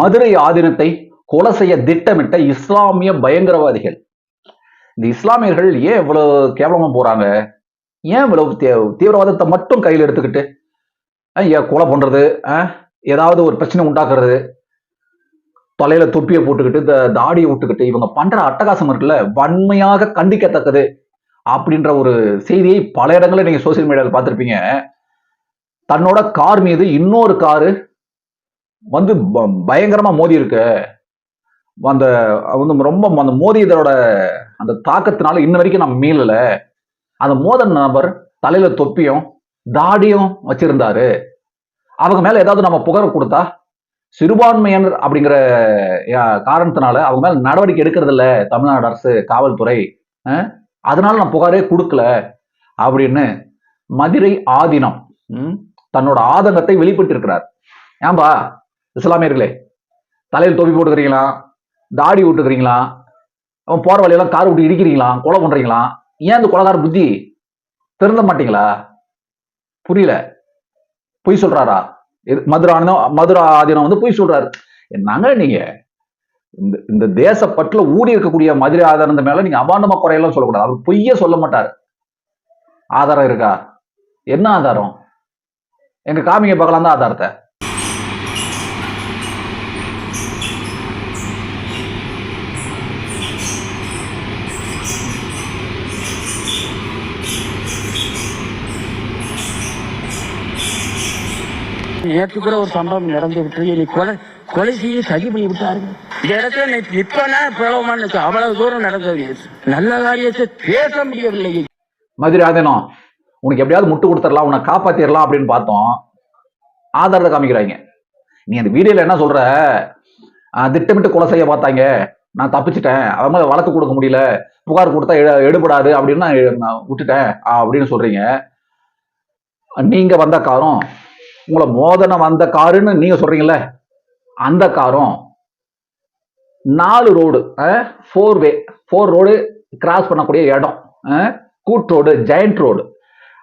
மதுரை ஆதீனத்தை கொலை செய்ய திட்டமிட்ட இஸ்லாமிய பயங்கரவாதிகள். இந்த இஸ்லாமியர்கள் ஏன் இவ்வளவு கேவலமா போறாங்க? ஏன் இவ்வளவு தீவிரவாதத்தை மட்டும் கையில் எடுத்துக்கிட்டு ஏன் கொலை பண்றது? ஏதாவது ஒரு பிரச்சனை உண்டாக்குறது? தலையில தொப்பியை போட்டுக்கிட்டு இந்த தாடியை விட்டுக்கிட்டு இவங்க பண்ற அட்டகாசம் இருக்குல்ல வன்மையாக கண்டிக்கத்தக்கது அப்படின்ற ஒரு செய்தியை பல இடங்களில் நீங்க சோசியல் மீடியாவில் பார்த்துருப்பீங்க. தன்னோட கார் மீது இன்னொரு காரு வந்து ப- பயங்கரமா மோதி இருக்கு. அந்த வந்து ரொம்ப அந்த மோதியதோட அந்த தாக்கத்தினால இன்ன வரைக்கும் நம்ம மீளல. அந்த மோதல் நபர் தலையில தொப்பியும் தாடியும் வச்சிருந்தாரு. அவங்க மேல ஏதாவது நம்ம புகார் கொடுத்தா சிறுபான்மையினர் அப்படிங்கிற காரணத்தினால அவங்க மேல நடவடிக்கை எடுக்கிறது இல்ல தமிழ்நாடு அரசு காவல்துறை. அதனால நான் புகாரே கொடுக்கல. அப்படின்னு மதுரை ஆதீனம் ம், தன்னோட ஆதங்கத்தை வெளிப்பட்டிருக்கிறார். ஏன்பா? இஸ்லாமியர்களே தலையில் தொப்பி போட்டுக்கிறீங்களா? தாடி விட்டுக்கிறீங்களா அவன் போற வழியெல்லாம் கார் விட்டு இடிக்கிறீங்களா? கொலை பண்றீங்களா? ஏன் இந்த கொலகார புத்தி திருந்த மாட்டீங்களா? புரியல. பொய் சொல்றாரா? இது- மதுரை ஆதீனம் மதுரை ஆதீனம் வந்து பொய் சொல்றாரு. என்னங்க நீங்க இந்த இந்த தேசப்பட்டுல ஊடி இருக்கக்கூடிய மதுரை ஆதாரம் மேல நீங்க அபாண்டமா குறையெல்லாம் சொல்லக்கூடாது. அவர் பொய்யே சொல்ல மாட்டார். ஆதாரம் இருக்கா? என்ன ஆதாரம்? எங்க காமிங்க பார்க்கலாம் தான் ஆதாரத்தை. நேற்று கூட ஒரு சம்பவம் நடந்து விட்டு நீ கொலை கொலை செய்ய சதி பண்ணி விட்டாருங்க இந்த இடத்துல இப்பனா பிரபலமான அவ்வளவு தூரம் நடந்தது நல்ல காரியத்தை பேச முடியவில்லை. மதுரை உனக்கு எப்படியாவது முட்டு கொடுத்துடலாம் உன்னை காப்பாத்திரலாம் அப்படின்னு பார்த்தோம். ஆதாரத்தை காமிக்கிறாங்க. நீ அந்த வீடியோல என்ன சொல்ற? திட்டமிட்டு கொலை செய்ய பார்த்தாங்க. நான் தப்பிச்சிட்டேன். அவன் மேல வழக்கு கொடுக்க முடியல. புகார் கொடுத்தா எடு- எடுபடாது அப்படின்னு நான் விட்டுட்டேன் அப்படின்னு சொல்றீங்க. நீங்க வந்த காரும் உங்களை மோதனம் வந்த காருன்னு நீங்க சொல்றீங்கல்ல அந்த காரும் நாலு road four way four road cross பண்ணக்கூடிய இடம் அஹ், கூட் ரோடு ஜெயண்ட் ரோடு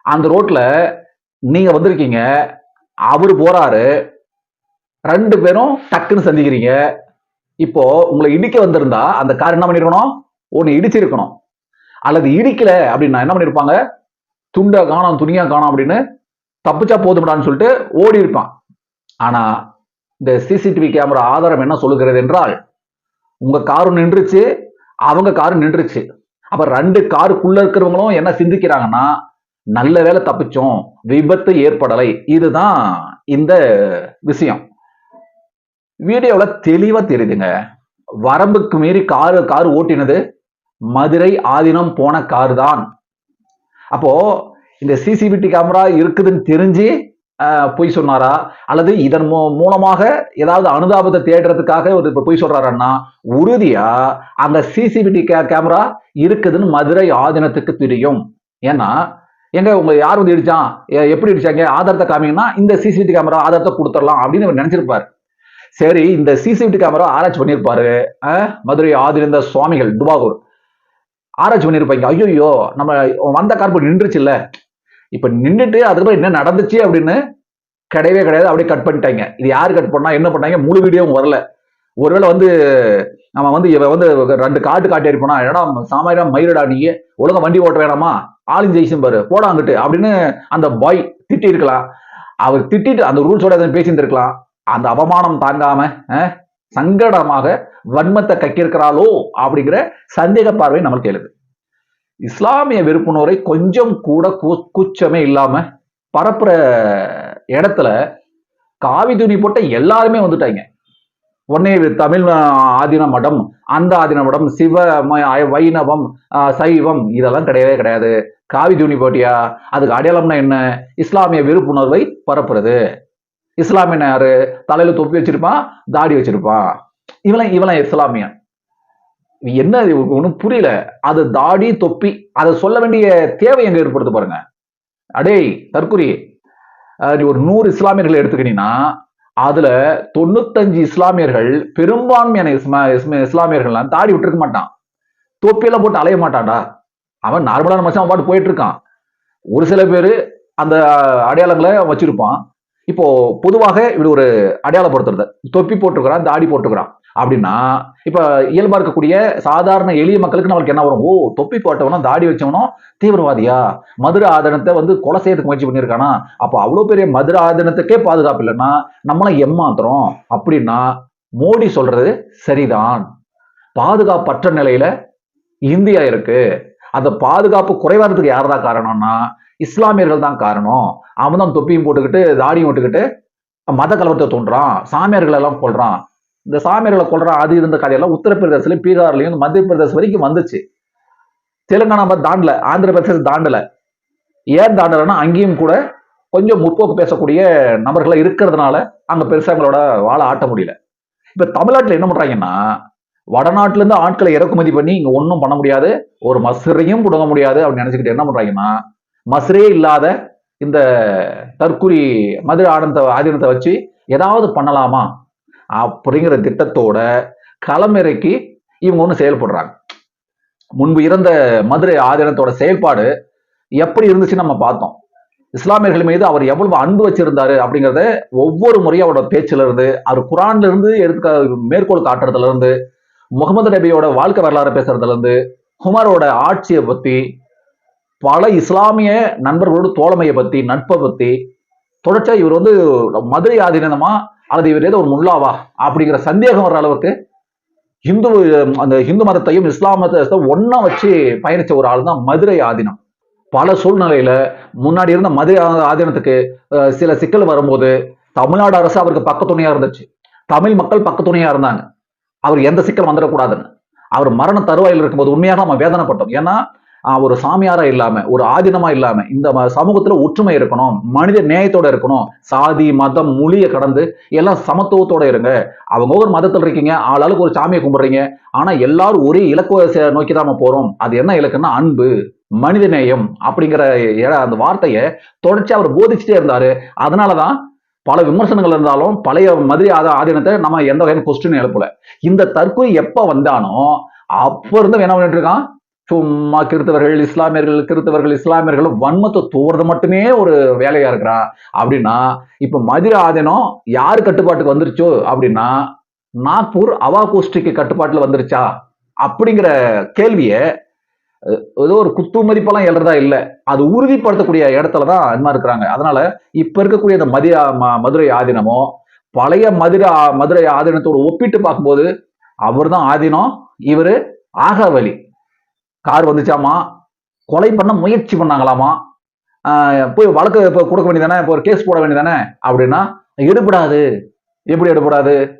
அந்த ரோட்ல நீங்க வந்திருக்கீங்க அவர் போறாரு ரெண்டு பேரும் டக்குன்னு சந்திக்கிறீங்க. இப்போ உங்களை இடிக்க வந்திருந்தா அந்த கார் என்ன பண்ணிருக்கணும்? ஒன்று இடிச்சிருக்கணும். அல்லது இடிக்கல அப்படின்னா என்ன பண்ணிருப்பாங்க? துண்டை காணோம் துணியா காணோம் அப்படின்னு தப்பிச்சா போதும்டான்னு சொல்லிட்டு ஓடி இருப்பான். ஆனா இந்த சிசிடிவி கேமரா ஆதாரம் என்ன சொல்லுகிறது என்றால் உங்க காரும் நின்றுச்சு அவங்க காரும் நின்றுச்சு. அப்ப ரெண்டு காருக்குள்ள இருக்கிறவங்களும் என்ன சிந்திக்கிறாங்கன்னா நல்ல வேளை தப்பிச்சோம் விபத்து ஏற்படலை. இதுதான் இந்த விஷயம். வீடியோல தெளிவா தெரியுதுங்க. வரம்புக்கு மீறி காரு கார் ஓட்டினது மதுரை ஆதீனம் போன கார் தான் அப்போ இந்த சிசிபிடி கேமரா இருக்குதுன்னு தெரிஞ்சு பொய் சொன்னாரா? அல்லது இதன் மூ- மூலமாக ஏதாவது அனுதாபத்தை தேடுறதுக்காக ஒரு இப்போ பொய் சொல்றாருன்னா உறுதியா அந்த சிசிபிடி கேமரா இருக்குதுன்னு மதுரை ஆதீனத்துக்கு தெரியும் ஏன்னா எங்க உங்க யார் வந்து இடிச்சான்? எ- எப்படி இடிச்சாங்க? ஆதாரத்தை காமிங்கன்னா இந்த சிசிடிவி கேமரா ஆதாரத்தை கொடுத்துடலாம் அப்படின்னு இவர் நினைச்சிருப்பாரு. சரி இந்த சிசிடிவி கேமரா ஆராய்ச்சி பண்ணியிருப்பாரு மதுரை ஆதிரிந்த சுவாமிகள் துபாகூர் ஆராய்ச்சி பண்ணியிருப்பாங்க. ஐயோ நம்ம வந்த கார் நின்றுச்சு இல்ல இப்போ நின்றுட்டு அதுக்கப்புறம் என்ன நடந்துச்சு அப்படின்னு கிடையவே கிடையாது. அப்படியே கட் பண்ணிட்டாங்க. இது யார் கட் பண்ணா என்ன பண்ணாங்க? முழு வீடியோவும் வரல. ஒருவேளை வந்து நம்ம வந்து இவன் வந்து ரெண்டு காட்டு காட்டி இருப்பானா ஏடா சாமானியா மயிரடா நீ? ஒழுங்கா வண்டி ஓட்ட வேணாமா? ஆளும் ஜெயிச்சும் பாரு. போடா அங்கிட்டு அப்படின்னு அந்த பாய் திட்டி இருக்கலாம் அவர் திட்டிட்டு அந்த ரூல்ஸோட எதுவும் பேசியிருந்திருக்கலாம். அந்த அவமானம் தாங்காம சங்கடமாக வன்மத்தை கக்கியிருக்கிறாளோ அப்படிங்கிற சந்தேக பார்வை நம்மளுக்கு எழுது. இஸ்லாமிய வெறுப்புணர்வை கொஞ்சம் கூட கூ- கூச்சமே இல்லாம பரப்புற இடத்துல காவி துணி போட்ட எல்லாருமே வந்துட்டாங்க. உடனே தமிழ் ஆதின ஆதீன மடம் அந்த ஆதீன மடம் சிவ ம- வைணவம் ஆஹ், சைவம் இதெல்லாம் கிடையவே கிடையாது. காவி துணி போட்டியா? அதுக்கு அடையாளம்னா என்ன? இஸ்லாமிய வெறுப்புணர்வை பரப்புறது. இஸ்லாமியன் யாரு? தலையில தொப்பி வச்சிருப்பான் தாடி வச்சிருப்பான். இவன் இவன் இஸ்லாமியன். என்ன ஒன்றும் புரியல. அது தாடி தொப்பி அதை சொல்ல வேண்டிய தேவை எங்க ஏற்படுத்து பாருங்க. அடேய் தற்குறி நீ ஒரு நூறு இஸ்லாமியர்களை எடுத்துக்கிட்டீங்கன்னா அதுல தொண்ணூத்தஞ்சு இஸ்லாமியர்கள் பெரும்பான்மையான இஸ்லாமியர்கள்லாம் தாடி விட்டுருக்க மாட்டான். தொப்பியெல்லாம் போட்டு அலைய மாட்டான்டா. அவன் நார்மலான மனுஷன் அவன் பாட்டு போயிட்டு இருக்கான். ஒரு சில பேர் அந்த அடையாளங்களை வச்சிருப்பான். இப்போ பொதுவாக இப்படி ஒரு அடையாளப்படுத்துறது. தொப்பி போட்டுக்கிறான் தாடி போட்டுக்கிறான் அப்படின்னா இப்ப இயல்பா இருக்கக்கூடிய சாதாரண எளிய மக்களுக்கு நம்மளுக்கு என்ன வரும்? ஓ தொப்பி போட்டவனும் தாடி வச்சவனும் தீவிரவாதியா? மதுரை ஆதனத்தை வந்து கொலை செய்யறதுக்கு முயற்சி பண்ணியிருக்கானா? அப்போ அவ்வளவு பெரிய மதுரை ஆதனத்துக்கே பாதுகாப்பு இல்லைன்னா நம்மள ஏமாத்துறோம். அப்படின்னா மோடி சொல்றது சரிதான். பாதுகாப்பற்ற நிலையில இந்தியா இருக்கு. அந்த பாதுகாப்பு குறைவானதுக்கு யார் தான் காரணம்னா இஸ்லாமியர்கள் தான் காரணம். அவன் தான் தொப்பியும் போட்டுக்கிட்டு தாடியும் போட்டுக்கிட்டு மத கலவரத்தை தோன்றான் சாமியார்கள் எல்லாம் கொள்றான் இந்த சாமியர்களை கொள்ற அது இருந்த கதையெல்லாம் உத்தரப்பிரதேசலையும் பீகார்லயும் மத்திய பிரதேசம் வரைக்கும் வந்துச்சு. தெலுங்கானா மாதிரி தாண்டல ஆந்திர பிரதேசம் தாண்டல. ஏன் தாண்டலைன்னா அங்கேயும் கூட கொஞ்சம் முற்போக்கு பேசக்கூடிய நபர்களாக இருக்கிறதுனால அங்க பெருசாக எங்களோட வாழ ஆட்ட முடியல. இப்ப தமிழ்நாட்டுல என்ன பண்றாங்கன்னா வடநாட்டுல இருந்து ஆட்களை இறக்குமதி பண்ணி இங்க ஒன்றும் பண்ண முடியாது ஒரு மசுரையும் கொடுக்க முடியாது அப்படின்னு நினைச்சுக்கிட்டு என்ன பண்றாங்கன்னா மசுரே இல்லாத இந்த தற்குறி மதுரை ஆனந்த ஆதீனத்தை வச்சு ஏதாவது பண்ணலாமா? அப்படிங்கிற திட்டத்தோட களமிறக்கி இவங்க ஒன்று செயல்படுறாங்க. முன்பு இருந்த மதுரை ஆதீனத்தோட செயல்பாடு எப்படி இருந்துச்சுன்னு நம்ம பார்த்தோம். இஸ்லாமியர்கள் மீது அவர் எவ்வளவு அன்பு வச்சிருந்தாரு அப்படிங்கிறத ஒவ்வொரு முறையும் அவரோட பேச்சுல இருந்து அவர் குரான்ல இருந்து எடுத்து மேற்கோள் காட்டுறதுல இருந்து முகமது நபியோட வாழ்க்கை வரலாறு பேசுறதுல இருந்து குமரோட ஆட்சியை பத்தி பல இஸ்லாமிய நண்பர்களோட தோழமையை பத்தி நட்பை பத்தி தொடர்ச்சியா இவர் வந்து மதுரை ஆதீனமா அல்லது இவர் ஏதோ ஒரு முல்லாவா அப்படிங்கிற சந்தேகம் வர்ற அளவுக்கு இந்து அந்த இந்து மதத்தையும் இஸ்லாம் மதத்தை ஒன்னா வச்சு பயணிச்ச ஒரு ஆள் தான் மதுரை ஆதீனம். பல சூழ்நிலையில முன்னாடி இருந்த மதுரை ஆதீனத்துக்கு சில சிக்கல் வரும்போது தமிழ்நாடு அரசு அவருக்கு பக்கத்துணையா இருந்துச்சு. தமிழ் மக்கள் பக்கத்துணையா இருந்தாங்க. அவர் எந்த சிக்கல் வந்துடக்கூடாதுன்னு. அவர் மரண தருவாயில் இருக்கும்போது உண்மையாக நம்ம வேதனைப்பட்டோம். ஏன்னா ஒரு சாமியாரா இல்லாம ஒரு ஆதீனமா இல்லாம இந்த ம- சமூகத்துல ஒற்றுமை இருக்கணும் மனித நேயத்தோட இருக்கணும் சாதி மதம் மொழியை கடந்து எல்லாம் சமத்துவத்தோட இருங்க. அவங்க ஒரு மதத்தில் இருக்கீங்க ஆளாளுக்கு ஒரு சாமியை கும்பிடுறீங்க ஆனா எல்லாரும் ஒரே இலக்கு நோக்கி தான் போறோம். அது என்ன இலக்குன்னா அன்பு மனித நேயம் அப்படிங்கிற அந்த வார்த்தையை தொடர்ச்சி அவர் போதிச்சுட்டே இருந்தாரு. அதனாலதான் பல விமர்சனங்கள் இருந்தாலும் பழைய மதுரை ஆதீனத்தை நம்ம எந்த வகையான கொஸ்டின் எழுப்பல. இந்த தற்கொலை எப்ப வந்தானோ அப்ப இருந்து என்ன பண்ணிட்டு இருக்கான்? சும்மா கிறித்தவர்கள் இஸ்லாமியர்கள் கிறித்தவர்கள் இஸ்லாமியர்களும் வன்மத்தை தூவுறது மட்டுமே ஒரு வேலையா இருக்கிறான் அப்படின்னா இப்ப மதுரை ஆதீனம் யாரு கட்டுப்பாட்டுக்கு வந்துருச்சோ? அப்படின்னா நாக்பூர் அவா கோஷ்டிக்கு கட்டுப்பாட்டுல வந்துருச்சா? அப்படிங்கிற கேள்வியை ஏதோ ஒரு குத்து மதிப்பெல்லாம் எழுறதா இல்லை. அது உறுதிப்படுத்தக்கூடிய இடத்துல தான் அன்மா இருக்கிறாங்க. அதனால இப்ப இருக்கக்கூடிய இந்த மதிய மதுரை ஆதீனமோ பழைய மதுரை மதுரை ஆதீனத்தோடு ஒப்பிட்டு பார்க்கும்போது அவர் தான் ஆதீனம் இவரு ஆகாவலி. கார் வந்துச்சாமா? கொலை பண்ண முயற்சி பண்ணாங்களாமா? போய் வழக்கு இப்போ கொடுக்க வேண்டியதானே? இப்போ ஒரு கேஸ் போட வேண்டியதானே? அப்படின்னா எடுபடாது. எப்படி எடுபடாது?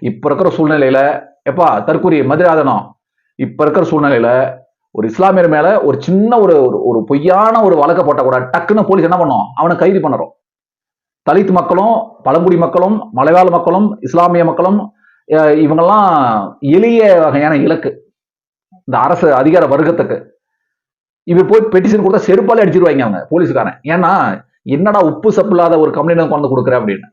இப்போ இருக்கிற சூழ்நிலையில எப்பா தற்கூரி மதுராதனம் இப்போ இருக்கிற சூழ்நிலையில ஒரு இஸ்லாமியர் மேல ஒரு சின்ன ஒரு ஒரு- ஒரு பொய்யான ஒரு வழக்க போட்ட கூட டக்குன்னு போலீஸ் என்ன பண்ணும்? அவனை கைது பண்ணுறோம் தலித் மக்களும் பழங்குடி மக்களும் மலையாள மக்களும் இஸ்லாமிய மக்களும் இவங்கெல்லாம் எளிய வகையான இலக்கு. இந்த அரசு அதிகார வர்க்கத்துக்கு. இவர் போய் பெட்டிஷன் கொடுத்தா செருப்பாலே அடிச்சிருவாங்க அவங்க போலீஸ்காரன். ஏன்னா என்னடா உப்பு சப்பு இல்லாத ஒரு கம்ப்ளைண்ட் கொண்டு கொடுக்குற அப்படின்னு.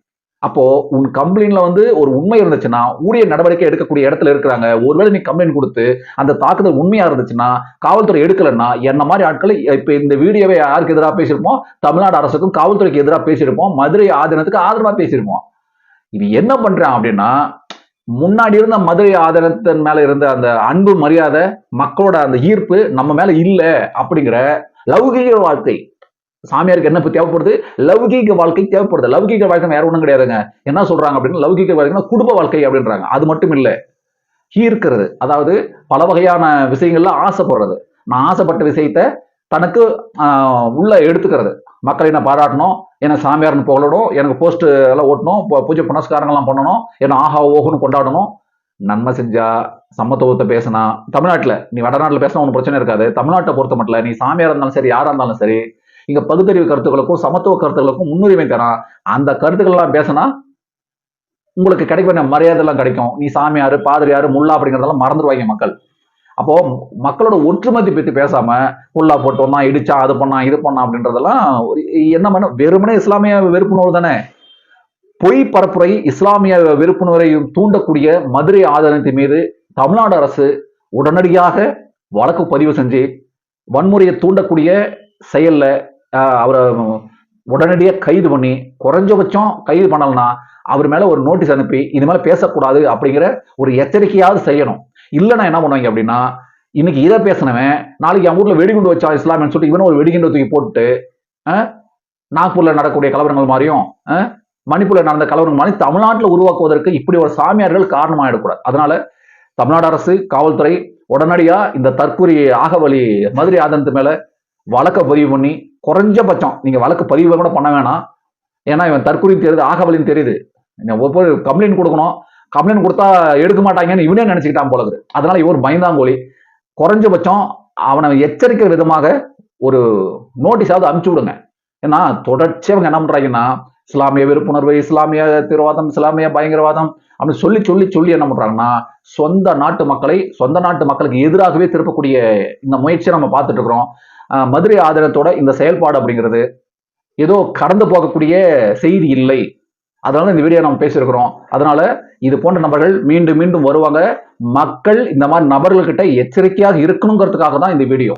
அப்போ உன் கம்ப்ளைண்ட்ல வந்து ஒரு உண்மை இருந்துச்சுன்னா உரிய நடவடிக்கை எடுக்கக்கூடிய இடத்துல இருக்கிறாங்க. ஒருவேளை நீ கம்ப்ளைண்ட் கொடுத்து அந்த தாக்குதல் உண்மையா இருந்துச்சுன்னா காவல்துறை எடுக்கலைன்னா என்ன மாதிரி ஆட்களை இப்ப இந்த வீடியோவை யாருக்கு எதிராக பேசியிருப்போம்? தமிழ்நாடு அரசுக்கும் காவல்துறைக்கு எதிராக பேசியிருப்போம். மதுரை ஆதீனத்துக்கு ஆதரவா பேசியிருப்போம். இது என்ன பண்றான் அப்படின்னா முன்னாடி இருந்த மதுரை ஆதீனத்தின் மேல இருந்த அந்த அன்பு மரியாதை மக்களோட அந்த ஈர்ப்பு நம்ம மேல இல்ல அப்படிங்கிற லௌகீக வாழ்க்கை. சாமியாருக்கு என்ன தேவைப்படுது? லௌகீக வாழ்க்கை தேவைப்படுது. லௌகீக வாழ்க்கை வேற ஒண்ணும் கிடையாதுங்க. என்ன சொல்றாங்க அப்படின்னா லௌகீக வாழ்க்கைனா குடும்ப வாழ்க்கை அப்படின்றாங்க. அது மட்டும் இல்ல. ஈர்க்கிறது. அதாவது பல வகையான விஷயங்கள்ல ஆசைப்படுறது. நான் ஆசைப்பட்ட விஷயத்த தனக்கு உள்ள எடுத்துக்கிறது. மக்களை நான் பாராட்டணும் என்ன சாமியார்னு புகழணும் எனக்கு போஸ்ட் எல்லாம் ஓட்டணும் பூஜை புனஸ்காரங்கள்லாம் பண்ணணும் என்ன ஆஹா ஓஹோன்னு கொண்டாடணும். நன்மை செஞ்சா சமத்துவத்தை பேசினா தமிழ்நாட்டில் நீ வடநாட்டில் பேசினா ஒன்றும் பிரச்சனை இருக்காது. தமிழ்நாட்டை பொறுத்த மட்டும் நீ சாமியாரா இருந்தாலும் சரி யாராக இருந்தாலும் சரி இங்கே பகுத்தறிவு கருத்துக்களுக்கும் சமத்துவ கருத்துக்களுக்கும் முன்னுரிமை தரான் அந்த கருத்துக்கள்லாம் பேசினா உங்களுக்கு கிடைக்க வேண்டிய மரியாதை எல்லாம் கிடைக்கும். நீ சாமியார் பாதிரியார் முல்லா அப்படிங்கிறதெல்லாம் மறந்துடுவாங்க மக்கள். அப்போ மக்களோட ஒற்றுமதி பத்தி பேசாம புல்லா போட்டோம்னா இடிச்சா அது பண்ணா இது பண்ணா அப்படின்றதெல்லாம் ஒரு- என்ன பண்ண வெறுமனே இஸ்லாமிய வெறுப்புணர்வு தானே. பொய் பரப்புரை இஸ்லாமிய வெறுப்புணர்வையும் தூண்டக்கூடிய மதுரை ஆதரத்தின் மீது தமிழ்நாடு அரசு உடனடியாக வழக்கு பதிவு செஞ்சு வன்முறையை தூண்டக்கூடிய செயல்ல அவரை உடனடியாக கைது பண்ணி குறைஞ்சபட்சம் கைது பண்ணலன்னா அவர் மேல ஒரு நோட்டீஸ் அனுப்பி இது மேல பேசக்கூடாது அப்படிங்கிற ஒரு எச்சரிக்கையாவது செய்யணும். இல்லைன்னா என்ன பண்ணுவாங்க அப்படின்னா இன்னைக்கு இதை பேசினவன் நாளைக்கு என் ஊர்ல வெடிகுண்டு வச்சா இஸ்லாம்னு சொல்லிட்டு இவனும் ஒரு வெடிகுண்டு தூக்கி போட்டு அஹ், நாக்பூர்ல நடக்கக்கூடிய கலவரங்கள் மாதிரியும் அஹ், மணிப்பூர்ல நடந்த கலவரங்கள் மாதிரி தமிழ்நாட்டில் உருவாக்குவதற்கு இப்படி ஒரு சாமியார்கள் காரணமாயிடக்கூடாது அதனால தமிழ்நாடு அரசு காவல்துறை உடனடியா இந்த தற்கூரி ஆகவழி மதுரை ஆதனத்து மேல வழக்க பதிவு பண்ணி குறைஞ்சபட்சம் நீங்க வழக்கு பதிவு கூட பண்ண வேணாம். ஏன்னா இவன் தற்கூரின்னு தெரியுது ஆகவலின்னு தெரியுது. ஒவ்வொரு கம்ப்ளைண்ட் கொடுக்கணும். கம்ப்ளைண்ட் கொடுத்தா எடுக்க மாட்டாங்கன்னு இவனே நினைச்சுக்கிட்டான் போல அதனால இவர் பயந்தாங்கோலி குறைஞ்சபட்சம் அவனை எச்சரிக்கிற விதமாக ஒரு நோட்டீஸாவது அமுச்சு விடுங்க. ஏன்னா தொடர்ச்சியாக அவங்க என்ன பண்றாங்கன்னா இஸ்லாமிய விருப்புணர்வு இஸ்லாமிய தீவிரவாதம் இஸ்லாமிய பயங்கரவாதம் அப்படின்னு சொல்லி சொல்லி சொல்லி என்ன பண்றாங்கன்னா சொந்த நாட்டு மக்களை சொந்த நாட்டு மக்களுக்கு எதிராகவே திருப்பக்கூடிய இந்த முயற்சியை நம்ம பார்த்துட்டு இருக்கிறோம். மதுரை ஆதரத்தோட இந்த செயல்பாடு அப்படிங்கிறது ஏதோ கடந்து போகக்கூடிய செய்தி இல்லை. அதனால இந்த வீடியோ நம்ம பேசியிருக்கிறோம். அதனால இது போன்ற நபர்கள் மீண்டும் மீண்டும் வருவாங்க. மக்கள் இந்த மாதிரி நபர்கள்கிட்ட எச்சரிக்கையாக இருக்கணுங்கிறதுக்காக தான் இந்த வீடியோ